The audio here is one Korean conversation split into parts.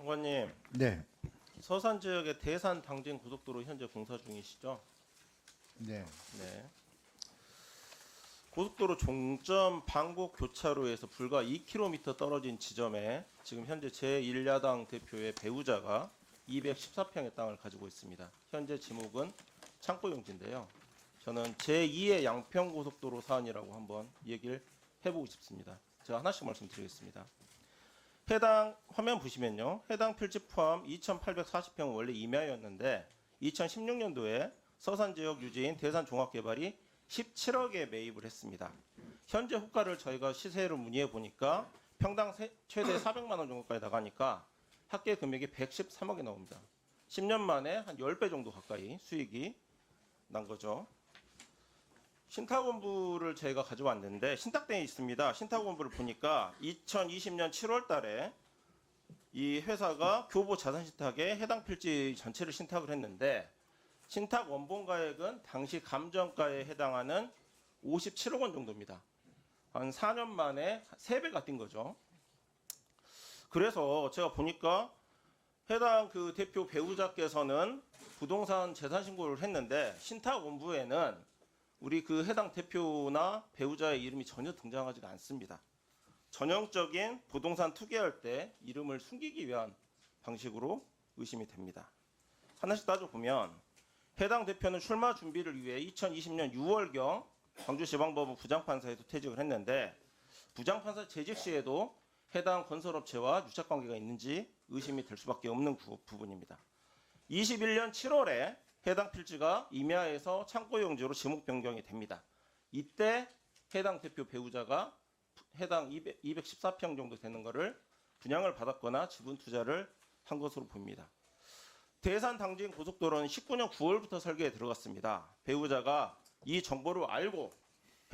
장관님, 네, 서산 지역의 대산 당진 고속도로 현재 공사 중이시죠? 네, 네. 고속도로 종점 방곡 교차로에서 불과 2km 떨어진 지점에 지금 현재 제1야당 대표의 배우자가 214평의 땅을 가지고 있습니다. 현재 지목은 창고용지인데요. 저는 제2의 양평 고속도로 사안이라고 한번 얘기를 해보고 싶습니다. 제가 하나씩 말씀드리겠습니다. 해당 화면 보시면요. 해당 필지 포함 2,840평은 원래 임야였는데 2016년도에 서산 지역 유지인 대산 종합개발이 17억에 매입을 했습니다. 현재 호가를 저희가 시세로 문의해 보니까 평당 세- 최대 400만 원 정도까지 나가니까 합계 금액이 113억이 나옵니다. 10년 만에 한 10배 정도 가까이 수익이 난 거죠. 신탁원부를 저희가 가져왔는데 신탁대에 있습니다. 신탁원부를 보니까 2020년 7월 달에 이 회사가 교보 자산 신탁에 해당 필지 전체를 신탁을 했는데 신탁 원본 가액은 당시 감정가에 해당하는 57억 원 정도입니다. 한 4년 만에 3배가 뛴 거죠. 그래서 제가 보니까 해당 그 대표 배우자께서는 부동산 재산 신고를 했는데 신탁 원부에는 우리 그 해당 대표나 배우자의 이름이 전혀 등장하지가 않습니다. 전형적인 부동산 투기할 때 이름을 숨기기 위한 방식으로 의심이 됩니다. 하나씩 따져보면 해당 대표는 출마 준비를 위해 2020년 6월경 광주지방법원 부장판사에서 퇴직을 했는데 부장판사 재직 시에도 해당 건설업체와 유착관계가 있는지 의심이 될 수밖에 없는 부, 부분입니다. 21년 7월에 해당 필지가 임야에서 창고용지로 지목 변경이 됩니다. 이때 해당 대표 배우자가 해당 200, 214평 정도 되는 거를 분양을 받았거나 지분 투자를 한 것으로 보입니다. 대산 당진 고속도로는 19년 9월부터 설계에 들어갔습니다. 배우자가 이 정보를 알고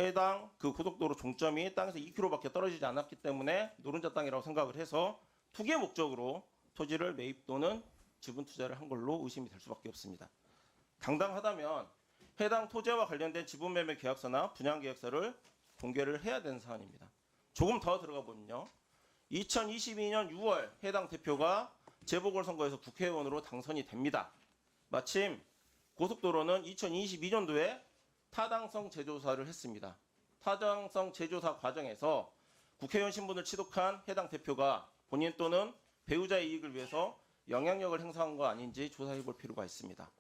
해당 그 고속도로 종점이 땅에서 2km밖에 떨어지지 않았기 때문에 노른자 땅이라고 생각을 해서 투기 목적으로 토지를 매입 또는 지분 투자를 한 걸로 의심이 될 수밖에 없습니다. 당당하다면 해당 토지와 관련된 지분 매매 계약서나 분양 계약서를 공개를 해야 되는 사안입니다. 조금 더 들어가 보면요. 2022년 6월 해당 대표가 재보궐선거에서 국회의원으로 당선이 됩니다. 마침 고속도로는 2022년도에 타당성 재조사를 했습니다. 타당성 재조사 과정에서 국회의원 신분을 취득한 해당 대표가 본인 또는 배우자의 이익을 위해서 영향력을 행사한 거 아닌지 조사해 볼 필요가 있습니다.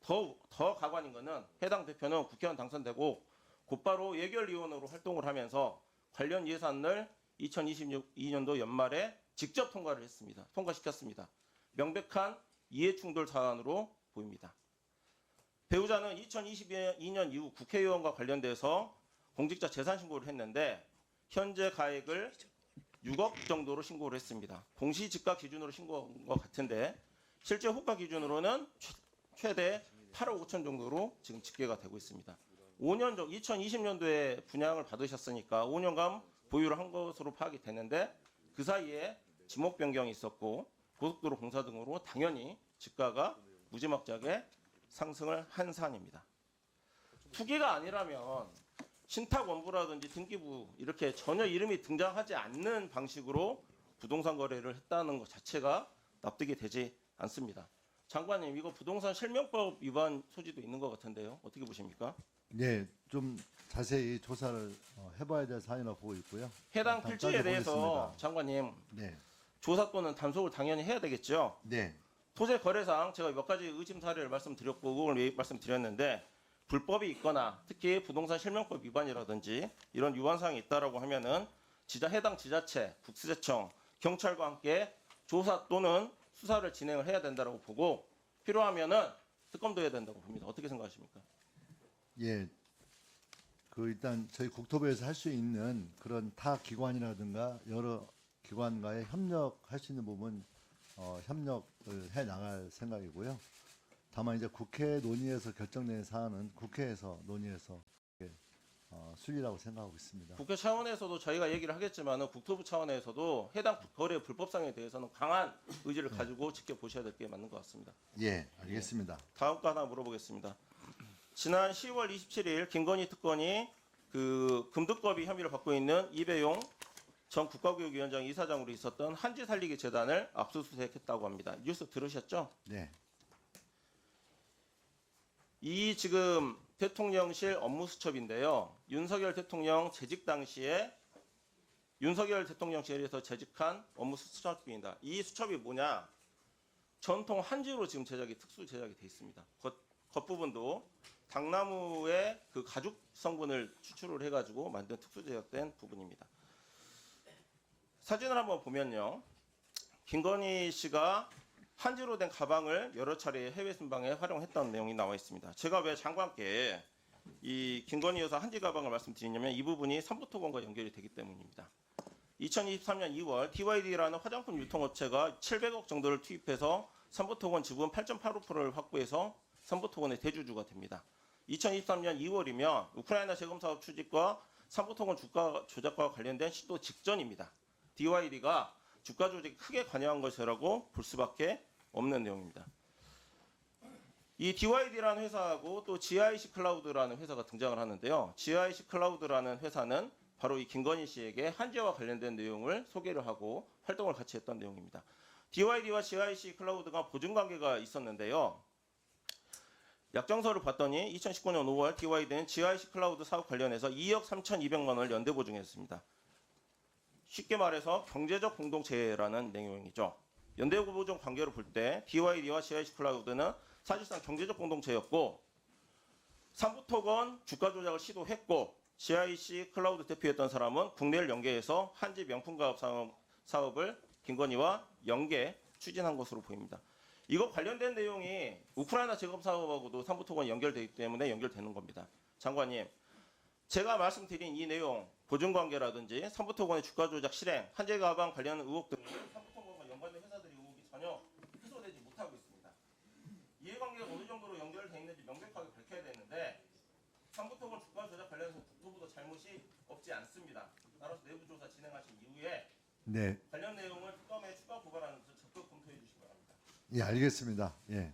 더, 더 가관인 것은 해당 대표는 국회의원 당선되고 곧바로 예결위원으로 활동을 하면서 관련 예산을 2022년도 연말에 직접 통과를 했습니다. 통과시켰습니다. 명백한 이해충돌 사안으로 보입니다. 배우자는 2022년 이후 국회의원과 관련돼서 공직자 재산 신고를 했는데 현재 가액을 6억 정도로 신고를 했습니다. 공시지가 기준으로 신고한 것 같은데 실제 호가 기준으로는 최- 최대 8억 5천 정도로 지금 집계가 되고 있습니다. 5년 전 2020년도에 분양을 받으셨으니까 5년간 보유를 한 것으로 파악이 되는데 그 사이에 지목 변경이 있었고 고속도로 공사 등으로 당연히 집가가 무지막지하게 상승을 한 사안입니다. 투기가 아니라면 신탁 원부라든지 등기부 이렇게 전혀 이름이 등장하지 않는 방식으로 부동산 거래를 했다는 것 자체가 납득이 되지 않습니다. 장관님 이거 부동산 실명법 위반 소지도 있는 것 같은데요. 어떻게 보십니까? 네, 좀 자세히 조사를 어, 해봐야 될 사안이라고 보고 있고요. 해당 필지에 대해서. 장관님 네, 조사 또는 단속을 당연히 해야 되겠죠. 네, 토지 거래상 제가 몇 가지 의심 사례를 말씀드렸고 그걸 왜 말씀드렸는데 불법이 있거나 특히 부동산 실명법 위반이라든지 이런 위반 사항이 있다라고 하면은 지자 해당 지자체, 국세청, 경찰과 함께 조사 또는 수사를 진행을 해야 된다라고 보고 필요하면은 특검도 해야 된다고 봅니다. 어떻게 생각하십니까? 예. 그 일단 저희 국토부에서 할 수 있는 그런 타 기관이라든가 여러 기관과의 협력할 수 있는 부분 어, 협력을 해 나갈 생각이고요. 다만 이제 국회 논의에서 결정된 사안은 국회에서 논의해서 예, 어, 순리라고 생각하고 있습니다. 국회 차원에서도 저희가 얘기를 하겠지만은 국토부 차원에서도 해당 거래 불법성에 대해서는 강한 의지를 가지고 지켜보셔야 될 게 맞는 것 같습니다. 예, 알겠습니다. 다음 거 하나 물어보겠습니다. 지난 10월 27일 김건희 특검이 그 금두법이 혐의를 받고 있는 이배용 전 국가교육위원장 이사장으로 있었던 한지 살리기 재단을 압수수색했다고 합니다. 뉴스 들으셨죠? 네. 이 지금 대통령실 업무 수첩인데요. 윤석열 대통령 재직 당시에 윤석열 대통령실에서 재직한 업무 수첩입니다. 이 수첩이 뭐냐? 전통 한지로 지금 제작이 특수 제작이 돼 있습니다. 겉, 겉부분도 당나무의 그 가죽 성분을 추출을 해가지고 만든 특수 제작된 부분입니다. 사진을 한번 보면요. 김건희 씨가 한지로 된 가방을 여러 차례 해외 순방에 활용했다는 내용이 나와 있습니다. 제가 왜 장관께 이 김건희 여사 한지 가방을 말씀드리냐면 이 부분이 삼부토건과 연결이 되기 때문입니다. 2023년 2월 DYD라는 화장품 유통업체가 700억 정도를 투입해서 삼부토건 지분 8.85%를 확보해서 삼부토건의 대주주가 됩니다. 2023년 2월이면 우크라이나 재검 사업 추진과 삼부토건 주가 조작과 관련된 시도 직전입니다. DYD가 주가 조작에 크게 관여한 것이라고 볼 수밖에 없는 내용입니다. 이 DYD라는 회사하고 또 GIC 클라우드라는 회사가 등장을 하는데요. GIC 클라우드라는 회사는 바로 이 김건희 씨에게 한지와 관련된 내용을 소개를 하고 활동을 같이 했던 내용입니다. DYD와 GIC 클라우드가 보증 관계가 있었는데요. 약정서를 봤더니 2019년 5월 DYD는 GIC 클라우드 사업 관련해서 2억 3,200만 원을 연대 보증했습니다. 쉽게 말해서 경제적 공동체라는 내용이죠. 연대 보증 관계를 볼때 DYD와 GIC 클라우드는 사실상 경제적 공동체였고 삼부토건 주가 조작을 시도했고 GIC 클라우드 대표였던 사람은 국내를 연계해서 한지 명품 가업 사업, 사업을 김건희와 연계 추진한 것으로 보입니다. 이거 관련된 내용이 우크라이나 재검 사업하고도 삼부토건 연결되기 때문에 연결되는 겁니다. 장관님, 제가 말씀드린 이 내용 보증 관계라든지 삼부토건의 주가 조작 실행, 한재 가방 관련 의혹 등을 삼부토건과 연관된 전혀 해소되지 못하고 있습니다. 이해관계가 어느 정도로 연결되어 있는지 명백하게 밝혀야 되는데 삼부토건 주가 조작 관련해서 국토부도 잘못이 없지 않습니다. 따라서 내부 조사 진행하신 이후에 네. 관련 내용을 특검에 추가 고발하는 데 적극 검토해 주시기 바랍니다. 예, 알겠습니다. 예.